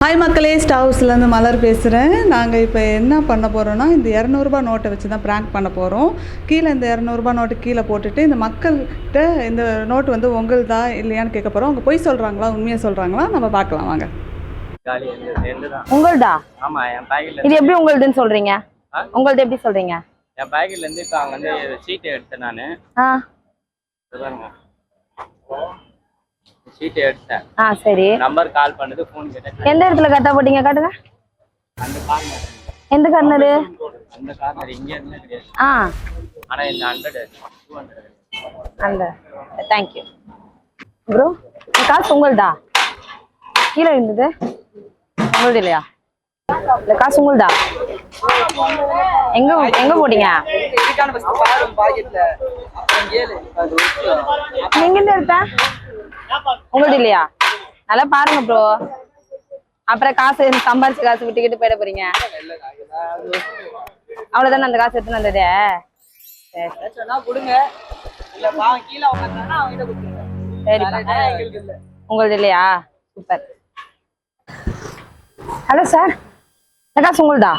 Hi மக்களே ஹவுஸ்லேருந்து மலர் பேசுகிறேன் நாங்கள் இப்போ என்ன பண்ண போகிறோன்னா இந்த இரநூறுபா நோட்டை வச்சு தான் ப்ராங்க் பண்ண போகிறோம் கீழே இந்த இரநூறுபா நோட்டு கீழே போட்டுட்டு இந்த மக்கள்கிட்ட இந்த நோட்டு வந்து உங்களுதா இல்லையான்னு கேட்க போகிறோம் அவங்க பொய் சொல்கிறாங்களா உண்மையாக சொல்கிறாங்களா நம்ம பார்க்கலாம் வாங்க. பேக்கெட்ல இது எப்படி உங்களுதுன்னு சொல்றீங்க? ஆ? உங்களது எப்படி சொல்றீங்க? என் பேக்கெட்ல இருந்து இப்போ அவங்க வந்து சீட்டை எடுத்தேன் நான். சீட்டை எடுத்தேன். ஆ சரி. நம்பர் கால் பண்ணது ஃபோன் கேட்டேன். எந்த இடத்துல கரெக்டா போட்டீங்க? காட்டுங்க. அந்த கார்னர் எந்த கர்னரு அந்த கார்னர் இங்கே இருந்து கிடையாது ஆ. ஆனா இந்த ஹண்ட்ரட் டூ ஹண்ட்ரட் அந்த தேங்க்யூ ப்ரோ இந்த காசு உங்களுதா? கீழே இருந்தது. உங்களுது இல்லையா? இந்த காசு உங்களுதா? எங்க எங்க போட்டீங்க? நீங்க எங்க எடுத்த உங்களுது இல்லையா? நல்லா பாருங்க ப்ரோ அப்புறம் காசு சம்பாரிச்சு காசு விட்டுக்கிட்டு போயிட போறீங்க. அவ்வளவுதானே அந்த காசு எடுத்துன்னு வந்தது? உங்களது இல்லையா? சூப்பர். ஹலோ சார் இந்த காசு உங்களுதா?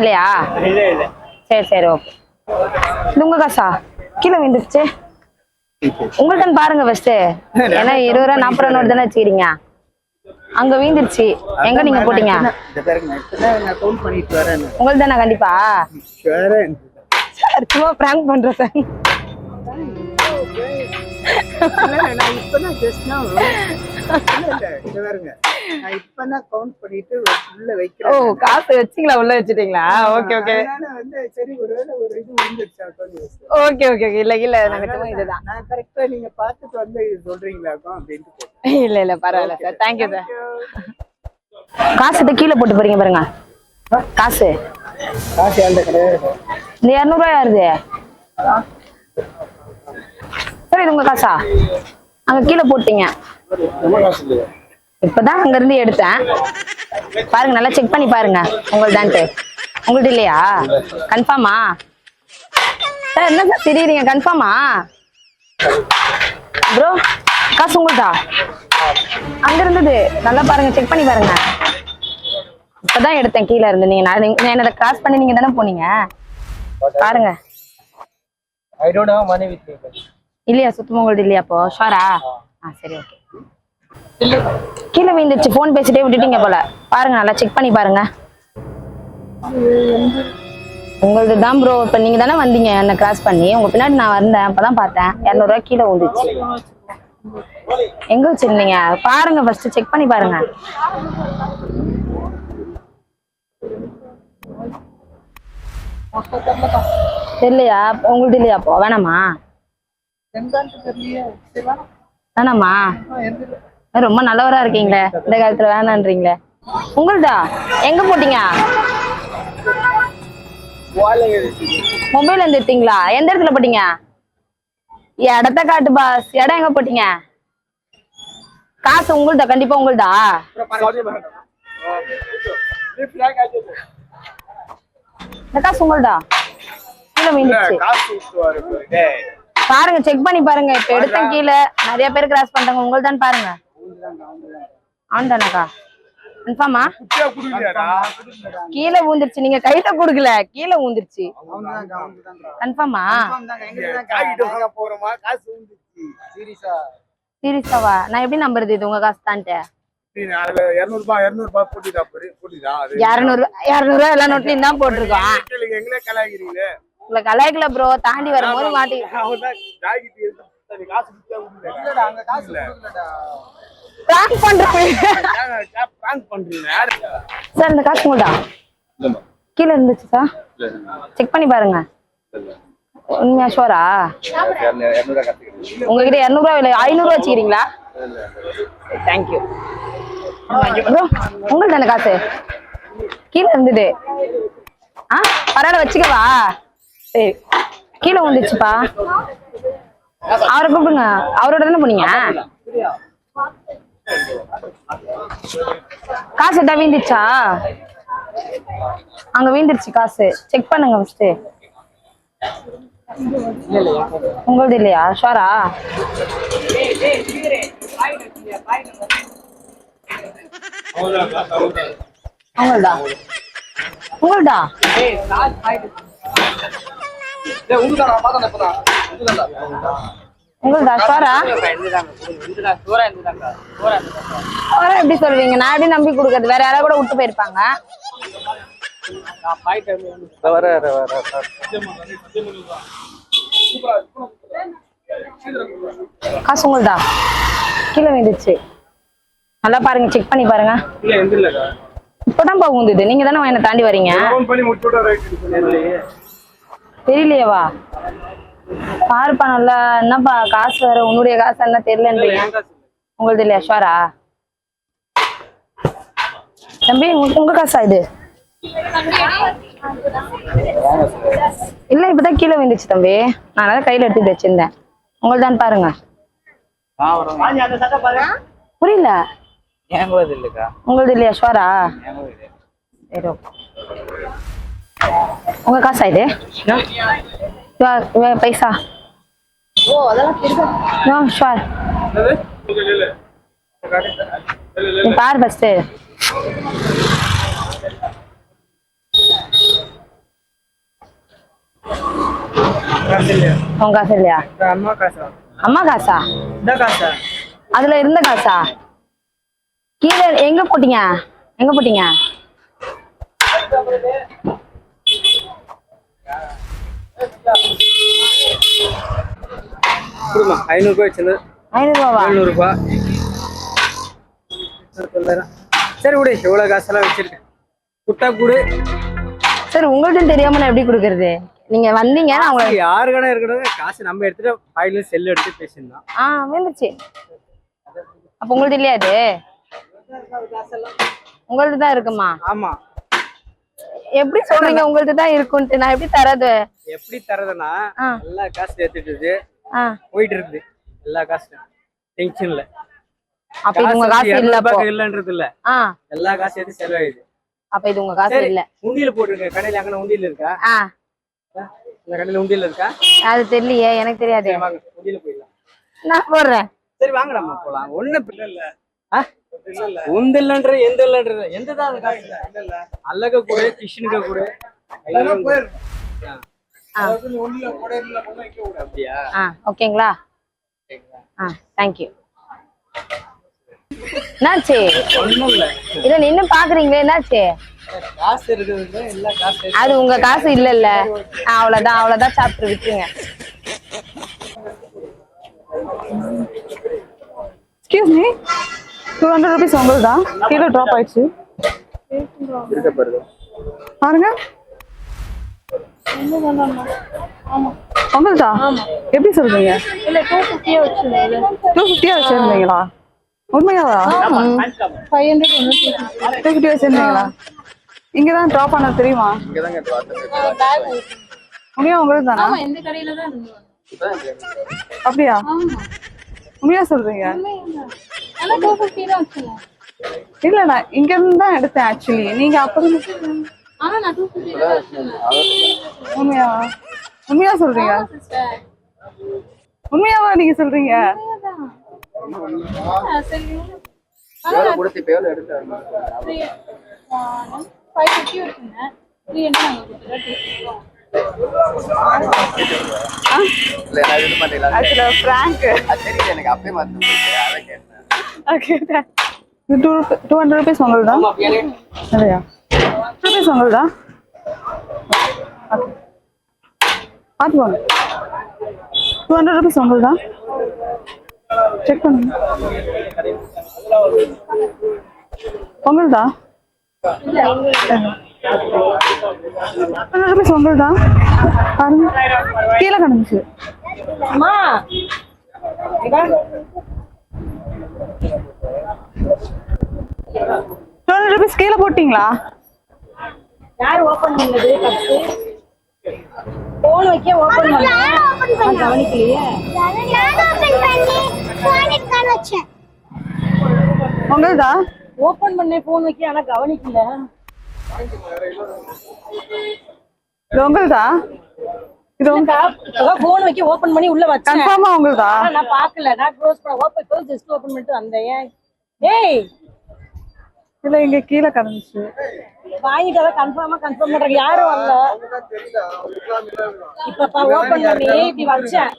இல்லையா? இல்லை இல்லை. சரி சரி ஓகே இது உங்க காசா? கீழே விழுந்துருச்சு. உங்கள்கிட்ட பாருங்க ஃபர்ஸ்ட் ஏன்னா இருபது ரூபா நாற்பது ரூபா நோட்டு தானே வச்சுக்கிறீங்க. அங்க வீந்துருச்சு. எங்க நீங்க போட்டீங்க? உங்களுக்கு தானே கண்டிப்பா? சார் சும்மா பிராங்க் பண்றேன் சார். இப்பதான் ஜஸ்ட் இப்பதான் கவுண்ட் பண்ணிட்டு உள்ள ஓ வைக்கிறேன். காசு வச்சிங்களா? உள்ள வச்சுட்டீங்களா? Okay okay. அதனால வந்து சரி ஒருவேளை ஒரு இது கொஞ்சம் ஓகே ஓகே ஓகே. இல்ல இல்ல எனக்கு இதுதான். நான் கரெக்டா நீங்க பார்த்துட்டு வந்து சொல்றீங்களாக்கும் அப்படின்ட்டு. இல்ல இல்ல பரவாயில்ல சார். தேங்க்யூ சார் காசு கீழே போட்டு போறீங்க பாருங்க. காசு. காசு இந்த இரநூறுவா யாருது? சார் இது உங்க காசா? அங்க கீழே போட்டீங்க. இப்பதான் அங்க இருந்து எடுத்தேன். பாருங்க நல்லா செக் பண்ணி பாருங்க உங்கள்தான்ட்டு. உங்கள்ட்ட இல்லையா? கன்ஃபார்மா சார் என்ன சார் தெரியுறீங்க? கன்ஃபார்மா ப்ரோ காசு உங்கள்தா? அங்க இருந்தது. நல்லா பாருங்க செக் பண்ணி பாருங்க. இப்பதான் எடுத்தேன் கீழே இருந்து. நீங்க என்னோட கிராஸ் பண்ணி நீங்க தானே போனீங்க? பாருங்க. I don't have money with me இல்லையா? சுத்தமா உங்கள்ட்ட இல்லையா அப்போ? ஷாரா ஆ. சரி ஓகே கீழே விழுந்துச்சு ஃபோன் பேசிட்டே விட்டுட்டீங்க போல. பாருங்க நல்லா செக் பண்ணி பாருங்க. உங்களது தான் ப்ரோ இப்போ நீங்க தானே வந்தீங்க என்ன கிராஸ் பண்ணி. உங்க பின்னாடி நான் வந்தேன். அப்பதான் பார்த்தேன். இரநூறுவா கீழே விழுந்துச்சு எங்க வச்சிருந்தீங்க? பாருங்க ஃபர்ஸ்ட் செக் பண்ணி பாருங்க. தெரியலையா? உங்களுது இல்லையா அப்போ? வேணாமா? வேணாம். ரொம்ப நல்லவரா இருக்கீங்களே. இந்த காலத்துல வேணான்றீங்களே. உங்கள்தா? எங்க போட்டீங்க? மொபைல் வந்து எடுத்தீங்களா? எந்த இடத்துல போட்டீங்க? இடத்த காட்டு பாஸ். இடம் எங்க போட்டீங்க? காசு உங்கள்தா? கண்டிப்பா உங்கள்தா? இந்த காசு உங்கள்தா? பாருங்க செக் பண்ணி பாருங்க. இப்ப எடுத்தேன் கீழே. நிறைய பேர் கிராஸ் பண்றாங்க உங்கள்தான் பாருங்க. அவன் தானக்கா கன்ஃபார்மா கீழே ஊந்துருச்சு. நீங்க கையில குடுக்கல. கீழே ஊந்துருச்சு. கன்ஃபார்மா சீரியஸாவா? நான் எப்படி நம்புறது இது உங்க காசு தான்ட்டு கலாய்க்கல ப்ரோ தாண்டி வரும்போது மாட்டி பிராங்க் பண்றீங்க சார் இந்த காசு உங்கள்டா? கீழே இருந்துச்சு சார். செக் பண்ணி பாருங்க. உண்மையா ஷோரா உங்ககிட்ட இரநூறுவா இல்லை ஐநூறுவா வச்சுக்கிறீங்களா? தேங்க்யூ ப்ரோ உங்களுக்கு தானே காசு? கீழே இருந்தது. ஆ பரவாயில்ல வச்சுக்கவா? சரி. கீழே வந்துச்சுப்பா அவரை கூப்பிடுங்க. அவரோட தானே போனீங்க? காசு எதா வீந்துச்சா? அங்க வீந்துருச்சு காசு. செக் பண்ணுங்க ஃபர்ஸ்ட் உங்களது இல்லையா? ஷோரா உங்களதா? உங்களதா? உங்கள்தா ஷோரா ஷோரா எப்படி சொல்வீங்க? நான் எப்படி நம்பி கொடுக்கறது? வேற யாராவது கூட விட்டு போயிருப்பாங்க? காசு உங்கள்தா? கீழே விழுந்துச்சு நல்லா பாருங்க செக் பண்ணி பாருங்க. இப்பதான் பா உந்துது. நீங்க தானே என்ன தாண்டி வரீங்க? தெரியலையேவா பாருப்பா நல்லா என்னப்பா காசு வேற உன்னுடைய காசு என்ன தெரியலன்றீங்க உங்களுது இல்லையா ஷோரா தம்பி உங்க- காசா இது? இல்ல இப்பதான் கீழே விழுந்துச்சு தம்பி. நான் அதான் கையில எடுத்து வச்சிருந்தேன். உங்கள்தான் பாருங்க. புரியல? உங்களுது இல்லையா okay. உங்க காசா இது? பைசா. ஓ அதெல்லாம் ஷோர் நீ பாரு ஃபர்ஸ்ட் உங்க காசு இல்லையா? அம்மா காசா? அம்மா காசா? இந்த காசா? அதுல இருந்த காசா? கீழே எங்க போட்டீங்க? எங்க போட்டீங்க? கொடுமா ஐநூறுபா வச்சிருந்து ஐநூறு ரூபாவா எழுநூறுபா. தொள்ளாயிரம். சரி விடு எவ்வளோ காசெல்லாம் வச்சிருக்கேன். குட்டா கூடு. சார் உங்கள்ட்ட தெரியாம நான் எப்படி கொடுக்கறது? நீங்க வந்தீங்க உங்களை யாருக்கான இருக்கணும் காசு நம்ம எடுத்துட்டு ஃபைல செல் எடுத்து பேசியிருந்தான் ஆ வந்துச்சு அப்ப உங்களுது இல்லையா அது உங்களது தான் இருக்குமா? ஆமா. எப்படி சொல்றீங்க உங்களது தான் இருக்குன்ட்டு நான் எப்படி தரது? எப்படி தரதுன்னா. எல்லா காசு எடுத்துட்டு ஆ. போயிட்டு இருக்குது எல்லா காசும். டென்ஷன்ல அப்ப இது உங்க காசு இல்ல அப்போ இல்லன்றது இல்ல. எல்லா காசு எடுத்து செலவாயுது அப்ப இது உங்க காசு இல்ல. உண்டியல போட்டுருங்க கடையில அங்கே உண்டியல் இருக்கா? இந்த கடையில உண்டியல் இருக்கா? அது தெரியலையே எனக்கு தெரியாது. உண்டியல போயிடலாம். நான் போடுறேன். சரி வாங்க நம்ம போலாம். ஒண்ணு இல்ல. உந்து இல்லன்ற எந்த எந்த தான் அல்லக கூட கிருஷ்ணுக கூட. ஓகேங்களா? ஆ தேங்க்யூ என்னாச்சு? ஒண்ணும் இல்ல நின்னு பாக்குறீங்களே என்னாச்சு? அது உங்க காசு இல்ல இல்ல அவ்வளவுதான் அவ்வளவுதான் சாப்பிட்டு விட்டுருங்க. Excuse me two hundred rupees தான் கீழே ட்ராப் ஆயிடுச்சு. பாருங்க. பாருங்க எப்படி சொல்றீங்க? டூ ஃபிஃப்டியா வச்சிருந்தீங்களா? உண்மையாவா? டூ ஃபிஃப்டி வச்சிருந்தீங்களா? இங்க தான் ட்ராப் பண்ண தெரியுமா உண்மையா உங்களுக்கு தானா அப்படியா? உண்மையா சொல்றீங்க? இல்ல நான் இங்க இருந்து தான் எடுத்தேன் ஆக்சுவலி நீங்க அப்புறம் உண்மையா? உண்மையா சொல்றீங்க? உண்மையாவா நீங்க சொல்றீங்க? எவ்வளவு எடுத்தாரு இல்ல நான் இது பண்ணல ஆக்சுவலா தெரியல எனக்கு மறந்து அதை கேட்டேன். Okay two two hundred rupees உங்களுதா? இல்லையா ருபீஸ் உங்களுதா? பார்த்துக்கோங்க. டூ ஹண்ட்ரட் ருபீஸ் உங்களுதா? செக் பண்ணுங்க. உங்களுதா? ஹண்ட்ரட் ருபீஸ் உங்களுதா? பாருங்க. கீழே கிடந்துச்சு டூ ஹண்ட்ரட் ருபீஸ் கீழே போட்டிங்களா? யார் ஓபன் பண்ணது ஃபர்ஸ்ட் போன் வைக்க ஓபன் பண்ணேன் கவனிக்கலையே. உங்களுதா? ஓபன் பண்ணேன் போன் வைக்க ஆனா கவனிக்கல. உங்களுதா? இது உங்க போன் வைக்க ஓபன் பண்ணி உள்ள வச்சேன். கன்ஃபார்மா உங்களுதா? நான் பார்க்கல. நான் க்ளோஸ் பண்ண ஓபன் ஜஸ்ட் ஓபன் பண்ணிட்டு வந்தேன். ஏய் இல்லை இங்கே கீழே கிடந்துச்சு வாங்கிட்டு கன்ஃபார்மா கன்ஃபார்ம் பண்றாங்க யாரும் வரல. இப்ப ஓபன் பண்ணி இப்படி வச்சேன்.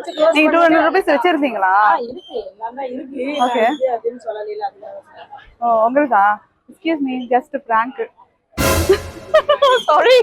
இப்படி டூ ஹண்ட்ரட் ருபீஸ் வச்சிருந்தீங்களா? இருக்கு. எல்லாம் இருக்கு. அப்படின்னு சொல்லல ஓ உங்களுதா? Excuse me just prank sorry